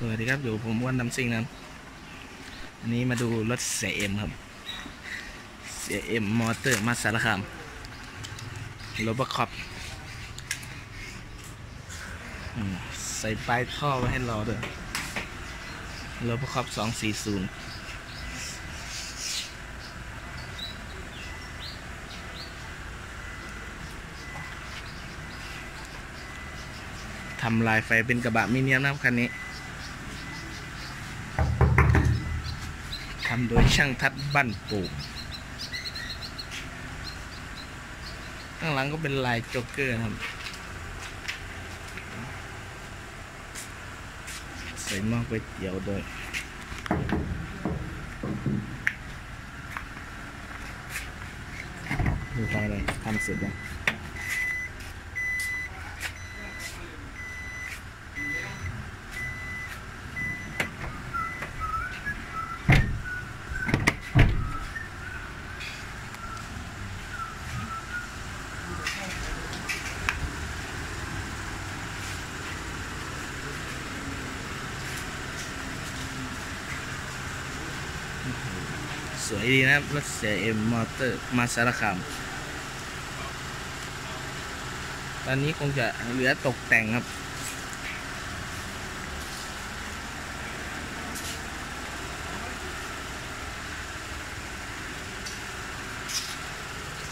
สวัสดีครับ อยู่ผมอ้วันนำซิงนะครับอันนี้มาดูรถเสียเอ็มครับเสียเอ็มมอเตอร์มาสารคามโรบคอปใส่ปลายท่อไว้ให้รอด้วยโรบคอปสองสี่ศูนย์ทำลายไฟเป็นกระบะมิเนียมนะครับคันนี้ำโดยช่างทัดบ้านปูข้างหลังก็เป็นลายจ๊กเกอร์ครับใส่หม้อก๋วยเตี๋ยวด้วยดูไปเลยทำเสร็จแล้ว สวยดีนะครับ รถเสียเอ็มมอเตอร์มาสารคาม ตอนนี้คงจะเหลือตกแต่งครับ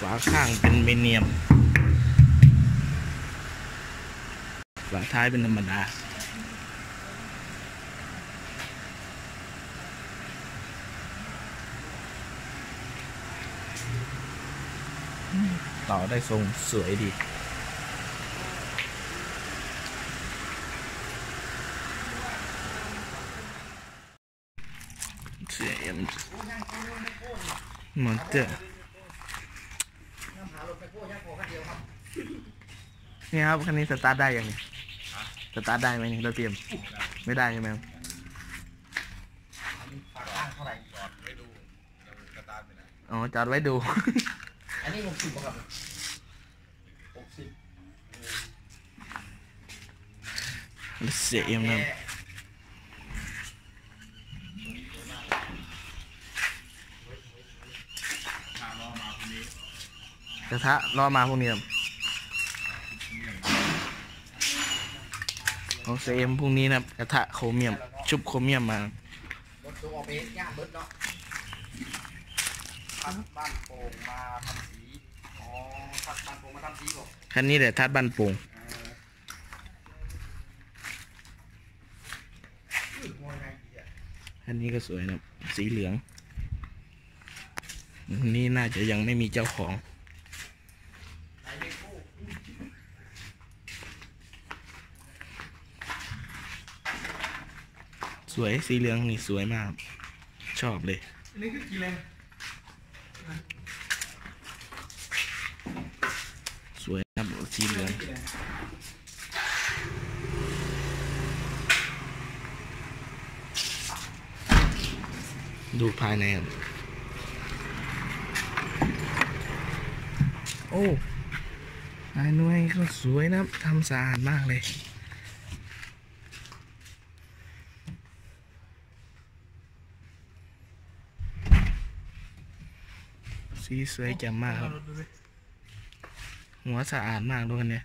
ฝาข้างเป็นเมเนียม ฝาท้ายเป็นธรรมดา ต่อได้ทรงสวยดีเสียเอ็มมอนเตอร์นี่ครับคันนี้สตาร์ทได้ยังนี่สตาร์ทได้ไหมนี่เราเตรียม ไม่ได้ใช่ไหมครับฝากข้างเท่าไหร่จอดไว้ดูยังสตาร์ทไม่ได้อ๋อจอดไว้ดู อันนี้หกสิบครับหกสิบเสียเอ็มนะครับถ้ารอมาคนนี้กระทะรอมาพวกนี้ครับของเซมพวกนี้นะครับกระทะโครเมียม ชุบโครเมียมมารถตัวออกเบสย่างเบิร์ดเนาะพัดบ้านโป่งมาทำ คันนี้แหละทัดบ้านโป่งเอออื้อมวยไงดีอะคันนี้ก็สวยนะครับสีเหลือง นี่น่าจะยังไม่มีเจ้าของไหนเด็กกู้สวยสีเหลืองนี่สวยมาก ชอบเลยอันนี้คือกี่เลน สวยครับ สีเหลืองดูภายในครับโอ้ภายในก็สวยนะทำสะอาดมากเลย สีสวยจังมากครับ หัวสะอาดมากด้วยกันเนี่ย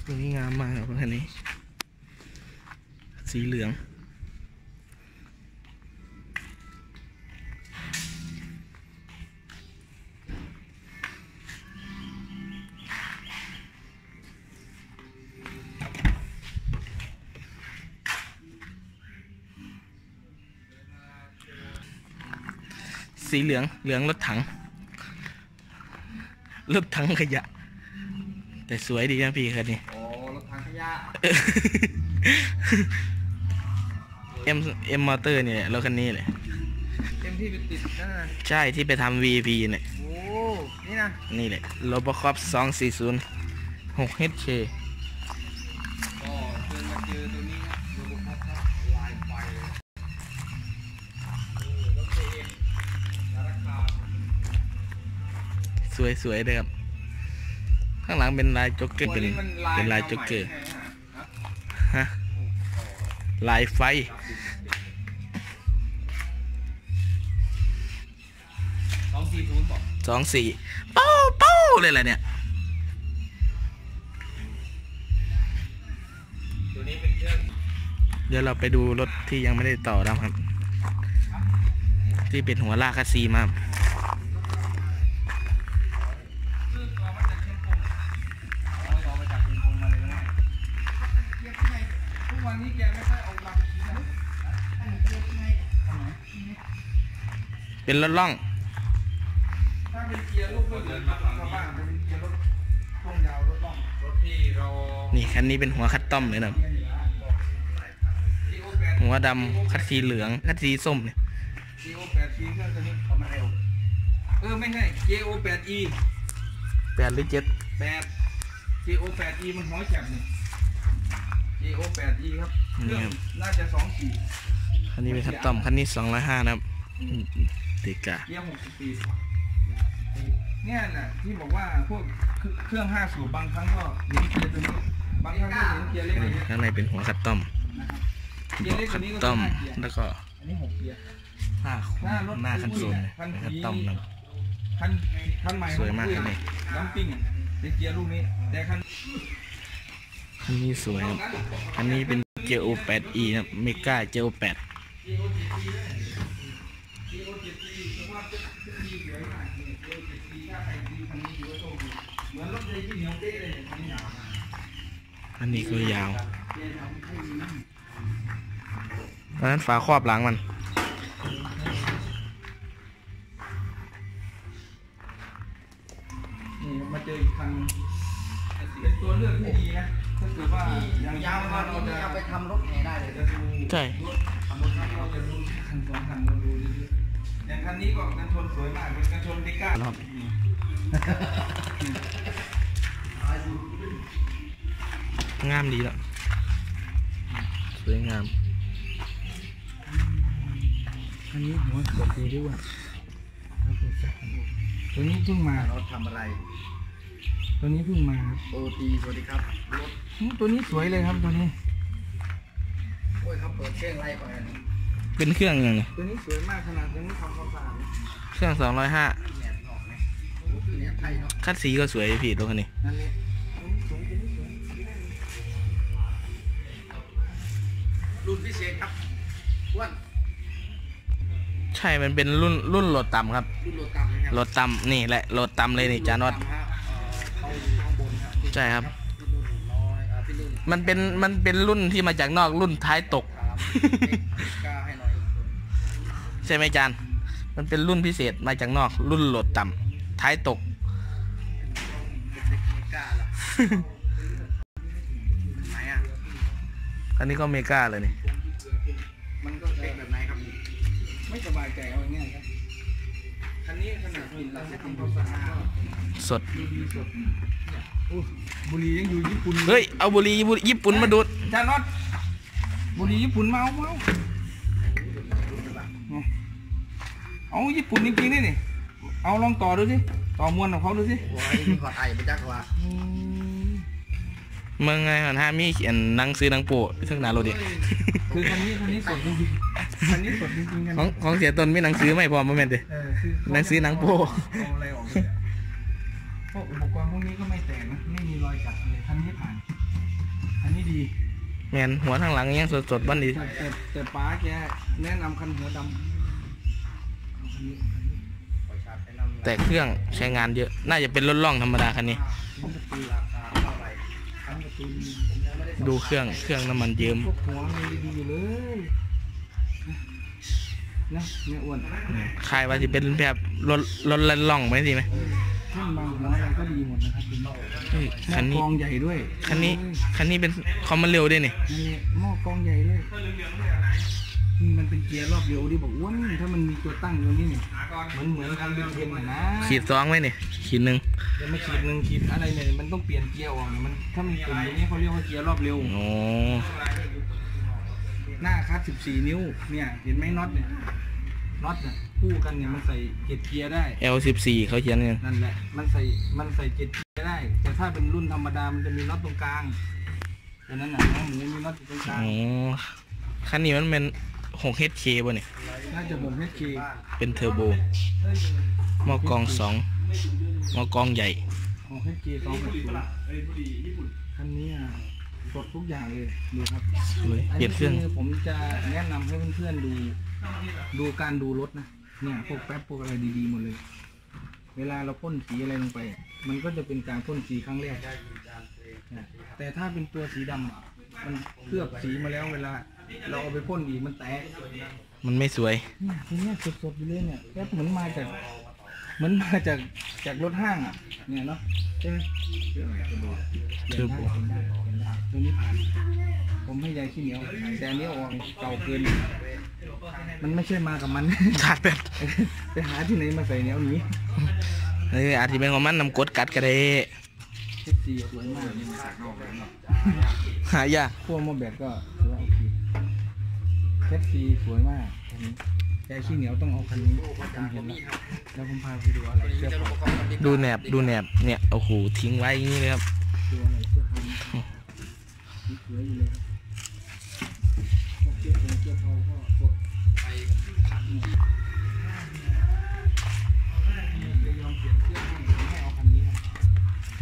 สวยงามมากครับคันนี้ สีเหลือง สีเหลือง เหลืองรถถัง รถถังขยะ แต่สวยดีนะพี่คันนี้ โอ้รถทางขยะ เอ็มเอ็มมอเตอร์เนี่ยรถคันนี้เลยเต็มที่ไปติดนั่นน่ะใช่ที่ไปทำ VP เนี่ย โอ้ นี่นะอะนี่แหละโลบคอป240 6 HK ก็ สวยๆเลยครับ ข้างหลังเป็นลายจ็อกเกอร์เป็นเป็นลายจ็อกเกอร์ฮะลายไฟ สองสี่ศูนย์บอกสองสี่เป้าเป้าเลยแหละเนี่ย ตัวนี้เป็นเครื่องเดี๋ยวเราไปดูรถที่ยังไม่ได้ต่อแล้วครับ ที่เป็นหัวลากคัสซีมา เป็นรถล่องถ้าเป็นเกียร์ลูกรถเดินมาฝั่งนี้บ้านจะเป็นเกียร์รถช่วงยาวรถล่องรถที่เรานี่คันนี้เป็นหัวคัดต้อมเลยนะครับซีโอแปดหัวดำคัดสีเหลืองคัดสีส้มเนี่ยซีโอแปดซีเครื่องตัวนี้เขามาเร็วเออไม่ใช่ JO แปด E แปดหรือเจ็ดแปด JO แปด E มันหัวแฉบนี่ JO แปด E ครับเครื่องน่าจะสองสี่คันนี้เป็นคัดต้อมคันนี้สองร้อยห้านะครับอืม ติกาเกียร์หกสิบปีเนี่ยน่ะที่บอกว่าพวกเครื่องห้าสูบบางครั้งก็เห็นเกียร์ตัวนี้บางครั้งก็เห็นเกียร์เล็กกว่านี้ข้างในเป็นหัวคัดต้อมนะครับเบาะคัดต้อมแล้วก็อันนี้หกเกียร์หน้าหน้าคันโซนเนี่ยเป็นคัดต้อมนะครับคันคันใหม่สวยมากคันนี้น้ำปิ้งอะเป็นเกียร์ลูกนี้แต่คันคันนี้สวยครับคันนี้เป็นเจโอแปดอีนะครับเมกาเจโอแปด เหมือนรถเลยที่เหนียวเป๊ะเลยคันนี้อันนี้ก็ยาวตอนนั้นฝาครอบหลังมันนี่มาเจออีกคันเป็นตัวเลือกที่ดีนะถ้าเกิดว่าอย่างยาวมาเราจะเอาไปทำรถแห่ได้เลยจะดูใช่ทำรถคันเราจะดูคันสองคันเราดูเรื่อยๆ อย่างคันนี้ก็กันชนสวยมากเป็นกันชนเดก้ารอบงามดีแล้วสวยงามคันนี้หัวกดดีด้วยตัวนี้เพิ่งมาเราทำอะไร ตัวนี้เพิ่งมาครับโอทีสวัสดีครับรถอืมตัวนี้สวยเลยครับตัวนี้โอ้ยเขาเปิดเครื่องไล่ก่อนนะ เป็นเครื่องยังไงตัวนี้สวยมากขนาดยังไม่ทำความสะอาดเลยเครื่องสองร้อยห้าแหนบออกไหมเนี่ยไทยเนาะคัดสีก็สวยพี่ตัวคันนี้นั่นแหละตัวนี้สวยตัวนี้สวยรุ่นพิเศษครับอ้วนใช่ มันเป็นรุ่นรุ่นโหลดต่ำครับรุ่นโหลดต่ำนะครับโหลดต่ำนี่แหละโหลดต่ำเลยนี่จานอดรุ่ต่ำฮะเอ่อเขาอยู่ข้างบนครับใช่ครับรุ่นรุ่นน้อยอ่าพี่รุ่นมันเป็นมันเป็นรุ่นที่มาจากนอกรุ่นท้ายตกถามกล้า ให้หน่อยใช่ไหมจานมันเป็นรุ่นพิเศษมาจากนอก รุ่นโหลดต่ำท้ายตกเด็กๆไม่กล้าล่ะไหนอะอันนี้ก็เมกาเลยนี่มันก็เป็นแบบไหนครับ ไม่สบายใจเอาง่ายๆครับคันนี้ขนาดกลิ่นเราจะทำความสะอาดก็สดดูดีสดเนี่ยโอ้บุหรี่ยังอยู่ญี่ปุ่น เฮ้ย เอาบุหรี่ญี่ปุ่นมาดูดจานอดบุหรี่ญี่ปุ่นเมาเมา เอาญี่ปุ่นจริงๆนี่นี่เอาลองต่อดูสิต่อมวนของเขาดูสิโอ้ยมีขอดไอไปจักว่าเมืองไงมันห้ามีเขียนหนังซื้อหนังโปะซึ่งหนาโรดิคือคันนี้คันนี้สดจริงๆคันนี้สดจริงๆกันของของเสียตนมีหนังซื้อไม่พอมาเมนเดเออคือหนังสือหนังโป้เอาอะไรออกเลยอะพวกอุปกรณ์พวกนี้ก็ไม่แตกนะไม่มีรอยกัดเลยคันนี้ผ่านคันนี้ดีแมนหัวทางหลังยังสดสดๆบ้านดีแต่แต่แต่ป้าแกแนะนำคันหัวดำ แต่เครื่องใช้งานเยอะ น่าจะเป็นรถล่องธรรมดาคันนี้คันประตูราคาเท่าไหร่คันประตูผมยังไม่ได้ดูเครื่องเครื่องน้ำมันเยิ้มพวกหัวมันดีๆอยู่เลยนะเนี่ยอ้วนคายว่าจะเป็นแบบรถรถล่องไหมสิไหม ท่านบางหัวอะไรก็ดีหมดนะครับเป็นหม้อเฮ้ยคันนี้กองใหญ่ด้วยคันนี้คันนี้เป็นคอมมันเร็วด้วยนี่นี่หม้อกองใหญ่เลยนี่มันเป็นเกียร์รอบเดียวที่บอกว่านี่ถ้ามันมีตัวตั้งอยู่นี่นี่เหมือนเหมือนคันเป็นเทนนะนะขีดสองไหมเนี่ยขีดหนึ่งเดี๋ยวมาขีดหนึ่งขีดอะไรเนี่ยมันต้องเปลี่ยนเกียร์ออกเนี่ยมันถ้ามันกลุ่มอย่างนี้เขาเรียกว่าเกียร์รอบเร็วโอ้หน้าคัด14 นิ้วเนี่ยเห็นไหมน็อตเนี่ยน็อตเนี่ย คู่กันเนี่ยมันใส่เจ็ดเกียร์ได้เอลสิบสี่เขาเขียนยังนั่นแหละมันใส่มันใส่เจ็ดเกียร์ได้ แต่ถ้าเป็นรุ่นธรรมดามันจะมีน็อตตรงกลางดังนั้นน่ะน้องหมูมีน็อตอยู่ตรงกลางโอ้คันนี้มันเป็นหก HK ป่ะเนี่ยน่าจะผม HK เป็นเทอร์โบหม้อกรองสองหม้อกรองใหญ่ของ HK สองแบบคันนี้อะสดทุกอย่างเลยดูครับสวยเปลี่ยนเครื่องนนี้ผมจะแนะนำให้เพื่อนๆดูดูการดูรถนะ เนี่ยพวกแป๊บพวกอะไรดีๆหมดเลย เวลาเราพ่นสีอะไรลงไป มันก็จะเป็นการพ่นสีครั้งแรกนะแต่ถ้าเป็นตัวสีดำอะมันเคลือบสีมาแล้วเวลา เราเอาไปพ่นอีกมันแตกมันไม่สวยเนี่ยทีเนี้ยสดๆอยู่เลยเนี่ยแป๊บเหมือนมาจากเหมือนมาจากจากรถห้างอะ เนี่ยเนาะใช่ไหมเทอร์โบตัวนี้ผ่าน ผมให้ยายขี้เหนียวแต่อันนี้ออกเก่าเกิน มันไม่ใช่มากับมันชาร์จแบตไปหาที่ไหนมาใส่แนวนี้นี่อาจจะเป็นของมันนำกดกัดก็ได้เทปซีสวยมากนี่มาจากนอกเลยเนาะหายากพวกโมแบตก็ถือว่าโอเคเทปซีสวยมากคันนี้ยายขี้เหนียวต้องเอาคันนี้ผมเห็นแล้วแล้วผมพาไปดูอะไรเสื้อผ้าดูแหนบดูแหนบเนี่ยโอ้โหทิ้งไว้อย่างนี้เลยครับดูอะไรเสื้อผ้านี่สวยอยู่เลยครับพวกเสื้อผงเสื้อผ้าก็ ไปยจะยอมเปลี่ยนเสื้อให้ให้เอาคันนี้ครับ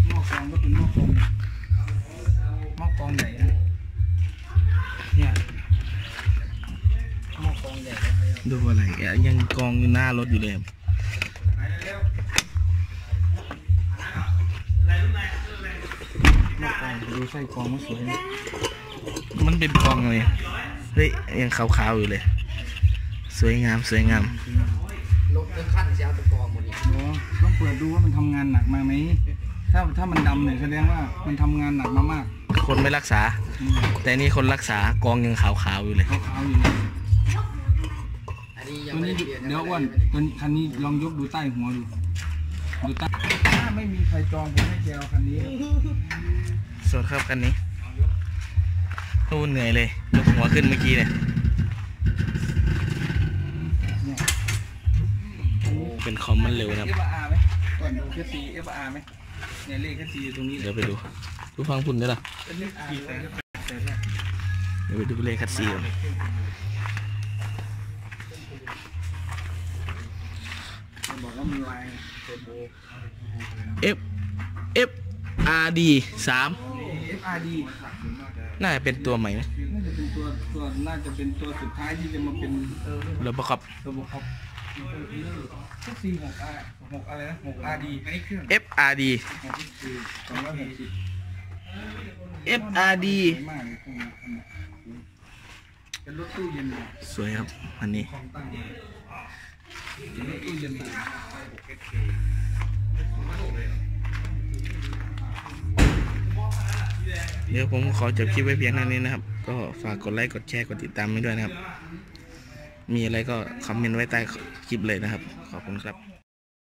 หม้อกรองก็เป็นหม้อกรองหม้อกรองใหญ่นะเนี่ยหม้อกรองใหญ่ดูอะไรยังกองอยู่หน้ารถอยู่เลยหม้อกรองดูไส้กรองมันสวยนะมันเป็นกองเลยเฮ้ยยังขาวๆอยู่เลย สวยงามสวยงามรถเป็นขั้นเสียตัวกองหมดนี่เดี๋ยวต้องเปิดดูว่ามันทำงานหนักมาไหมถ้าถ้ามันดำเนี่ยแสดงว่ามันทำงานหนักมามาก คนไม่รักษาอืมแต่นี่คนรักษากองยังขาวๆอยู่เลยขาวๆอยู่เลยอันนี้ยังตัวไม่นี้ได้เปลี่ยนเดี๋ยวอ้วนตัวนี้คันนี้ลองยกดูใต้หัวดูดูใต้ถ้าไม่มีใครจองผมให้แกเอาคันนี้ส่วนครับคันนี้โอ้เหนื่อยเลยยกหัวขึ้นเมื่อกี้เนี่ยเนี่ย โอ้ เป็นคอมมันเร็วนะครับเอฟอาร์ไหมก่อนดูแค่ซีเอฟอาร์ไหมเนี่ยเลขแค่ซีอยู่ตรงนี้เลเดี๋ยยวไปดูดูฟังพุ่นได้หรอเป็นเลขอาร์เลยแต่แรกเดี๋ยวไปดูเลขคัดซีก่อนมันบอกว่ามันลายเทอร์โบเอฟเอฟอาร์ดีสามเอฟอาร์ดีน่าจะเป็นตัวใหม่นะน่าจะเป็นตัวตัวน่าจะเป็นตัวสุดท้ายที่จะมาเป็นเออแล้วประกอบระบบครับ ทุกสี่หกอาหกอะไรนะหกอาร์ดีอันนี้เครื่องเอฟอาร์ดีหกสี่สองร้อยหกสิบเอฟอาร์ดีสวยมากเลยเครื่องนี้เป็นรถตู้เย็นเลยสวยครับอันนี้ ของตั้งเลยเป็นรถตู้เย็นเลยเดี๋ยวผมขอจบคลิปไว้เพียงเท่านี้นะครับ ก็ฝากกดไลค์ กดแชร์ กดติดตามให้ด้วยนะครับ มีอะไรก็คอมเมนต์ไว้ใต้คลิปเลยนะครับ ขอบคุณครับ